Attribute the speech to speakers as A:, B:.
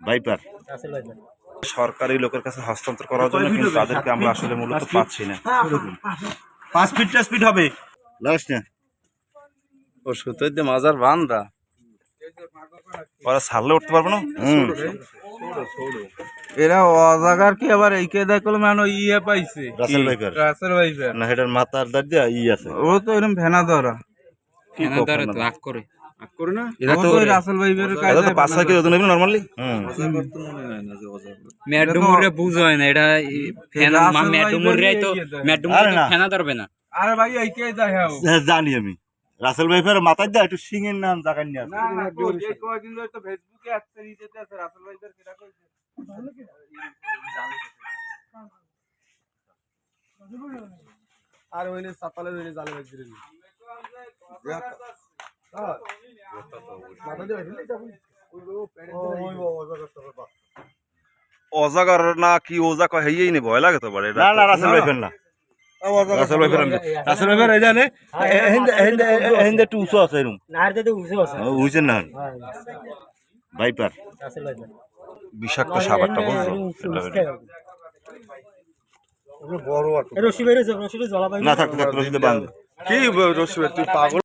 A: Viper. সরকারি লোকের কাছে হস্তান্তর করার জন্য কিন্তু তাদেরকে আমরা আসলে মূলত পাচ্ছি না।
B: পাঁচ ফিট টাচ ফিট হবে।
A: না।
C: ও সুতোর দিয়ে মাজার বান্ধা
A: ওরা ছাড়লে উঠতে পারব না? হুম।
C: এরা অজাগার কি আবার এইকে দেখল মানে ইয়ে পাইছে।
A: Russell viper.
C: Russell viper.
A: না হেটার মাথার দাঁড় দিয়া ই আছে।
C: ও তো এরকম ভেনা ধরা
A: কি কখনো না।
C: এরা তো রাসেল ভাইপার
A: এটা তো পাঁচ ছয় কেজি ওজন হবে নর্মালি হুম।
D: ম্যাডুমুরে বুঝ হয় না এটা ফেনা
C: রাসেল ভাই
D: ম্যাডুমুরে তো
C: বেরিয়ে গেছে।
D: ম্যাডুমুরে
A: আরে না।
D: ফেনা ধরবে না।
C: আরে ভাই এইকে দেখাও
A: হ্যাঁ, জানি আমি। রাসেল ভাইপার মাথায় দিয়া একটু সিংয়ের নাম জাগান নিয়ে আসে।
C: না না এই কয়দিন ধরে তো ফেসবুকে একটা নিচেতে আছে রাসেল ভাইপার কেটা কইছে?
B: আর ওইনে সাতালে ওইনে জালে বাজি দিলেন।
A: অজাগার না কি ওজা কয় নি ভয় লাগে তো বড়
B: না, না,
A: রাসেল ভাইপার না। রাসেল ভাইপার না। রাসেল ভাইপার এই জানে? হিন্দে হিন্দে হিন্দে একটু উঁচু আছে এরকম উঁচেন না? ভাইপার। বিষাক্ত সাবারটা বুঝছ? না বান্ধ
B: কি তুই পাগল?